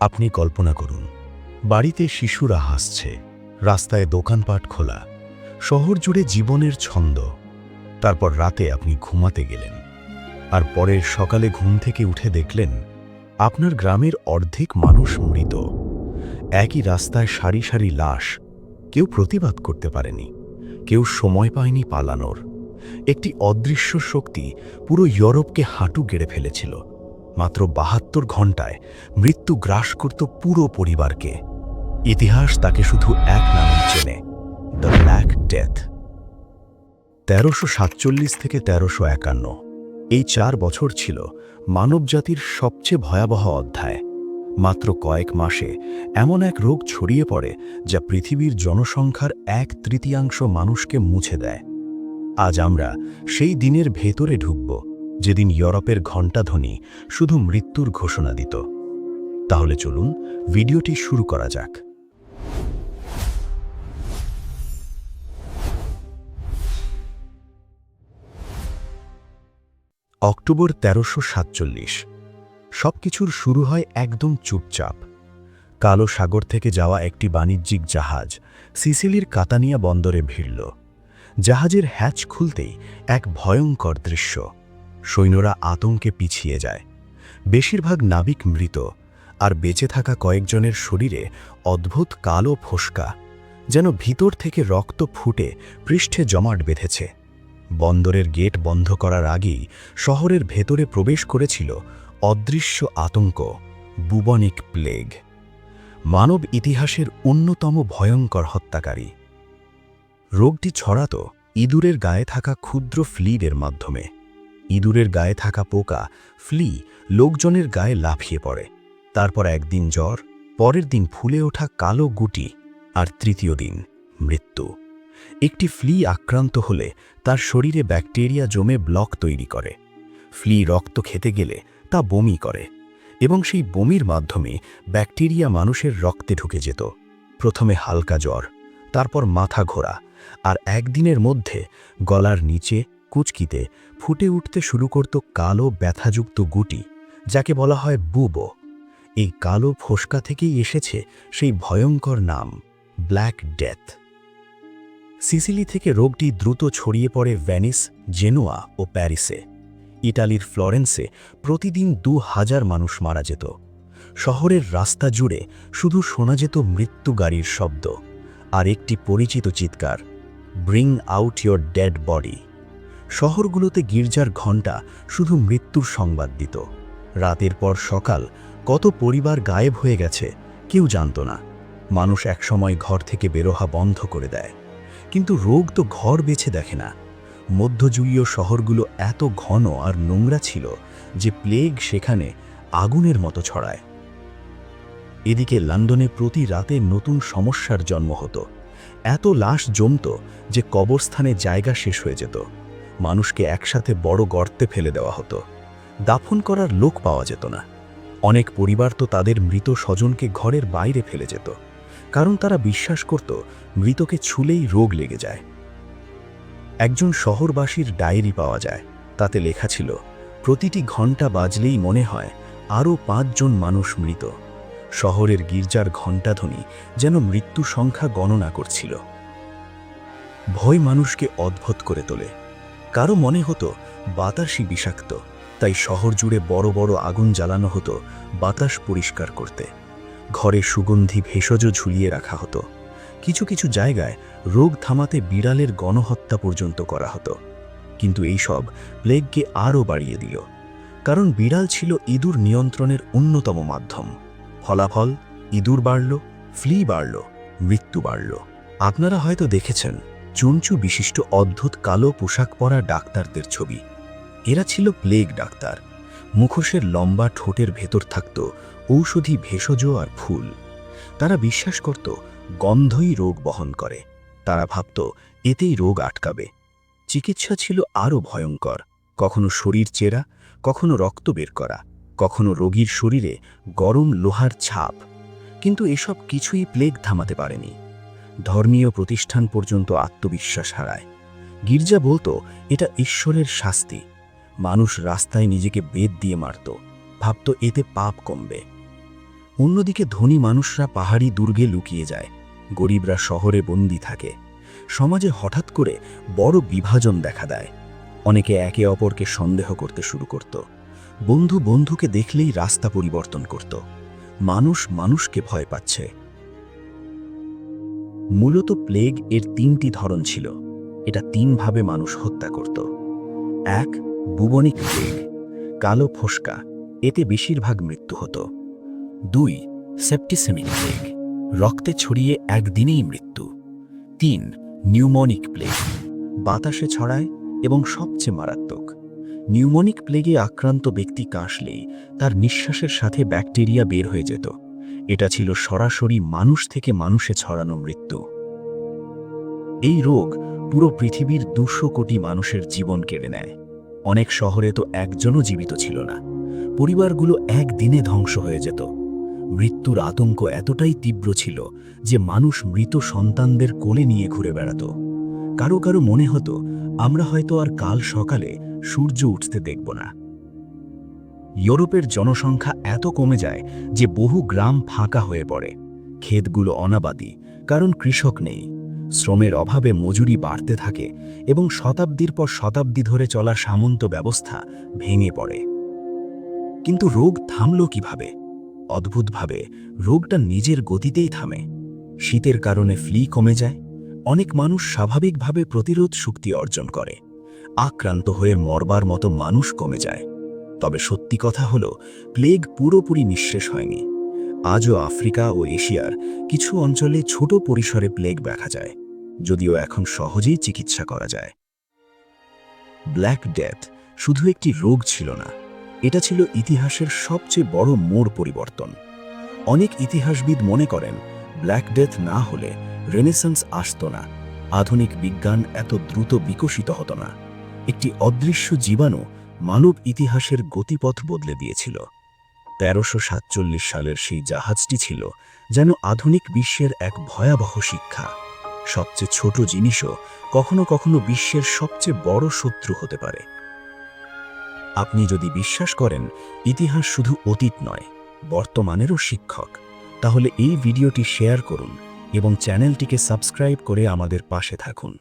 আপনি কল্পনা করুন, বাড়িতে শিশুরা হাসছে, রাস্তায় দোকানপাট খোলা, শহর জুড়ে জীবনের ছন্দ, তারপর রাতে আপনি ঘুমাতে গেলেন, আর পরের সকালে ঘুম থেকে উঠে দেখলেন, আপনার গ্রামের অর্ধেক মানুষ মৃত, একই রাস্তায় সারি সারি লাশ, কেউ প্রতিবাদ করতে পারেনি, কেউ সময় পায়নি পালানোর, একটি অদৃশ্য শক্তি পুরো ইউরোপকে হাঁটু গেড়ে ফেলেছিল মাত্র বাহাত্তর ঘন্টায় মৃত্যু গ্রাস করত পুরো পরিবারকে। ইতিহাস তাকে শুধু এক নামে চেনে দ্য ব্ল্যাক ডেথ তেরোশো সাতচল্লিশ থেকে তেরোশো একান্ন। এই চার বছর ছিল মানবজাতির সবচেয়ে ভয়াবহ অধ্যায়। মাত্র কয়েক মাসে এমন এক রোগ ছড়িয়ে পড়ে যা পৃথিবীর জনসংখ্যার এক তৃতীয়াংশ মানুষকে মুছে দেয়। আজ আমরা সেই দিনের ভেতরে ঢুকব। যেদিন ইউরোপের ঘণ্টাধ্বনি শুধু মৃত্যুর ঘোষণা দিত। তাহলে চলুন ভিডিওটি শুরু করা যাক। অক্টোবর তেরোশো সাতচল্লিশ। সব কিছুর শুরু হয় একদম চুপচাপ। কালো সাগর থেকে যাওয়া একটি বাণিজ্যিক জাহাজ সিসিলির কাতানিয়া বন্দরে ভিড়ল। জাহাজের হ্যাচ খুলতেই এক ভয়ঙ্কর দৃশ্য। সৈন্যরা আতঙ্কে পিছিয়ে যায়। বেশিরভাগ নাবিক মৃত, আর বেঁচে থাকা কয়েকজনের শরীরে অদ্ভুত কালো ফোসকা, যেন ভিতর থেকে রক্ত ফুটে পৃষ্ঠে জমাট বেঁধেছে। বন্দরের গেট বন্ধ করার আগেই শহরের ভেতরে প্রবেশ করেছিল অদৃশ্য আতঙ্ক, বুবনিক প্লেগ। মানব ইতিহাসের অন্যতম ভয়ঙ্কর হত্যাকারী। রোগটি ছড়াত ইঁদুরের গায়ে থাকা ক্ষুদ্র ফ্লিডের মাধ্যমে। ইঁদুরের গায়ে থাকা পোকা, ফ্লি লোকজনের গায়ে লাফিয়ে পড়ে। তারপর একদিন জ্বর, পরের দিন ফুলে ওঠা কালো গুটি, আর তৃতীয় দিন মৃত্যু। একটি ফ্লি আক্রান্ত হলে তার শরীরে ব্যাকটেরিয়া জমে ব্লক তৈরি করে। ফ্লি রক্ত খেতে গেলে তা বমি করে এবং সেই বমির মাধ্যমে ব্যাকটেরিয়া মানুষের রক্তে ঢুকে যেত। প্রথমে হালকা জ্বর, তারপর মাথা ঘোরা, আর একদিনের মধ্যে গলার নিচে কুচকিতে ফুটে উঠতে শুরু করত কালো ব্যথাযুক্ত গুটি, যাকে বলা হয় বুবো। এই কালো ফোসকা থেকেই এসেছে সেই ভয়ঙ্কর নাম ব্ল্যাক ডেথ সিসিলি থেকে রোগটি দ্রুত ছড়িয়ে পড়ে ভ্যানিস জেনোয়া ও প্যারিসে। ইটালির ফ্লোরেন্সে প্রতিদিন দু হাজার মানুষ মারা যেত। শহরের রাস্তা জুড়ে শুধু শোনা যেত মৃত্যু গাড়ির শব্দ, আর একটি পরিচিত চিৎকার bring out your dead body শহরগুলোতে গির্জার ঘণ্টা শুধু মৃত্যুর সংবাদ দিত। রাতের পর সকাল কত পরিবার গায়েব হয়ে গেছে, কেউ জানত না। মানুষ একসময় ঘর থেকে বেরোহা বন্ধ করে দেয়। কিন্তু রোগ তো ঘর বেছে দেখে না। মধ্যযুগীয় শহরগুলো এত ঘন আর নোংরা ছিল যে প্লেগ সেখানে আগুনের মতো ছড়ায়। এদিকে লন্ডনে প্রতি রাতে নতুন সমস্যার জন্ম হতো। এত লাশ জমত যে কবরস্থানে জায়গা শেষ হয়ে যেত। মানুষকে একসাথে বড় গর্তে ফেলে দেওয়া হতো। দাফন করার লোক পাওয়া যেত না। অনেক পরিবার তো তাদের মৃত স্বজনকে ঘরের বাইরে ফেলে যেত। কারণ তারা বিশ্বাস করত, মৃতকে ছুলেই রোগ লেগে যায়। একজন শহরবাসীর ডায়েরি পাওয়া যায়। তাতে লেখা ছিল, প্রতিটি ঘণ্টা বাজলেই মনে হয় আরও পাঁচজন মানুষ মৃত। শহরের গির্জার ঘণ্টাধ্বনি যেন মৃত্যু সংখ্যা গণনা করছিল। ভয় মানুষকে অদ্ভুত করে তোলে। কারও মনে হতো বাতাসই বিষাক্ত, তাই শহর জুড়ে বড় বড় আগুন জ্বালানো হতো বাতাস পরিষ্কার করতে। ঘরে সুগন্ধি ভেষজ ঝুলিয়ে রাখা হতো। কিছু কিছু জায়গায় রোগ থামাতে বিড়ালের গণহত্যা পর্যন্ত করা হতো। কিন্তু এই সব প্লেগকে আরও বাড়িয়ে দিল, কারণ বিড়াল ছিল ইঁদুর নিয়ন্ত্রণের অন্যতম মাধ্যম। ফলাফল, ইঁদুর বাড়ল, ফ্লি বাড়ল, মৃত্যু বাড়ল। আপনারা হয়তো দেখেছেন চুনচু বিশিষ্ট অদ্ভুত কালো পোশাক পরা ডাক্তারদের ছবি। এরা ছিল প্লেগ ডাক্তার। মুখোশের লম্বা ঠোঁটের ভেতর থাকত ঔষধি ভেষজ আর ফুল। তারা বিশ্বাস করত, গন্ধই রোগ বহন করে। তারা ভাবত, এতেই রোগ আটকাবে। চিকিৎসা ছিল আরও ভয়ঙ্কর। কখনো শরীর চেরা, কখনো রক্ত বের করা, কখনো রোগীর শরীরে গরম লোহার ছাপ। কিন্তু এসব কিছুই প্লেগ থামাতে পারেনি। ধর্মীয় প্রতিষ্ঠান পর্যন্ত আত্মবিশ্বাস হারায়। গির্জা বলতো, এটা ঈশ্বরের শাস্তি। মানুষ রাস্তায় নিজেকে বেদ দিয়ে মারত। ভাবত, এতে পাপ কমবে। অন্যদিকে ধনী মানুষরা পাহাড়ি দুর্গে লুকিয়ে যায়। গরিবরা শহরে বন্দি থাকে। সমাজে হঠাৎ করে বড় বিভাজন দেখা দেয়। অনেকে একে অপরকে সন্দেহ করতে শুরু করত। বন্ধু বন্ধুকে দেখলেই রাস্তা পরিবর্তন করত। মানুষ মানুষকে ভয় পাচ্ছে। মূলত প্লেগ এর তিনটি ধরন ছিল। এটা তিনভাবে মানুষ হত্যা করত। এক, বুবনিক প্লেগ, কালো ফোসকা, এতে বেশিরভাগ মৃত্যু হতো। দুই, সেপ্টিসেমিক প্লেগ, রক্তে ছড়িয়ে একদিনেই মৃত্যু। তিন, নিউমোনিক প্লেগ, বাতাসে ছড়ায় এবং সবচেয়ে মারাত্মক। নিউমোনিক প্লেগে আক্রান্ত ব্যক্তি কাশলেই তার নিঃশ্বাসের সাথে ব্যাকটেরিয়া বের হয়ে যেত। এটা ছিল সরাসরি মানুষ থেকে মানুষে ছড়ানো মৃত্যু। এই রোগ পুরো পৃথিবীর দুশো কোটি মানুষের জীবন কেড়ে নেয়। অনেক শহরে তো একজনও জীবিত ছিল না। পরিবারগুলো একদিনে ধ্বংস হয়ে যেত। মৃত্যুর আতঙ্ক এতটাই তীব্র ছিল যে মানুষ মৃত সন্তানদের কোলে নিয়ে ঘুরে বেড়াত। কারও কারও মনে হতো, আমরা হয়তো আর কাল সকালে সূর্য উঠতে দেখব না। ইউরোপের জনসংখ্যা এত কমে যায় যে বহু গ্রাম ফাঁকা হয়ে পড়ে। ক্ষেতগুলো অনাবাদি, কারণ কৃষক নেই। শ্রমের অভাবে মজুরি বাড়তে থাকে এবং শতাব্দীর পর শতাব্দী ধরে চলা সামন্ত ব্যবস্থা ভেঙে পড়ে। কিন্তু রোগ থামল কীভাবে? অদ্ভুতভাবে রোগটা নিজের গতিতেই থামে। শীতের কারণে ফ্লি কমে যায়। অনেক মানুষ স্বাভাবিকভাবে প্রতিরোধ শক্তি অর্জন করে। আক্রান্ত হয়ে মরবার মতো মানুষ কমে যায়। তবে সত্যি কথা হল, প্লেগ পুরোপুরি নিঃশেষ হয়নি। আজও আফ্রিকা ও এশিয়ার কিছু অঞ্চলে ছোট পরিসরে প্লেগ দেখা যায়, যদিও এখন সহজেই চিকিৎসা করা যায়। ব্ল্যাক ডেথ শুধু একটি রোগ ছিল না, এটা ছিল ইতিহাসের সবচেয়ে বড় মোড় পরিবর্তন। অনেক ইতিহাসবিদ মনে করেন, ব্ল্যাক ডেথ না হলে রেনেসান্স আসত না, আধুনিক বিজ্ঞান এত দ্রুত বিকশিত হতো না। একটি অদৃশ্য জীবাণু মানব ইতিহাসের গতিপথ বদলে দিয়েছিল। তেরোশো সাতচল্লিশ সালের সেই জাহাজটি ছিল যেন আধুনিক বিশ্বের এক ভয়াবহ শিক্ষা। সবচেয়ে ছোট জিনিসও কখনো কখনো বিশ্বের সবচেয়ে বড় শত্রু হতে পারে। আপনি যদি বিশ্বাস করেন, ইতিহাস শুধু অতীত নয়, বর্তমানেরও শিক্ষক, তাহলে এই ভিডিওটি শেয়ার করুন এবং চ্যানেলটিকে সাবস্ক্রাইব করে আমাদের পাশে থাকুন।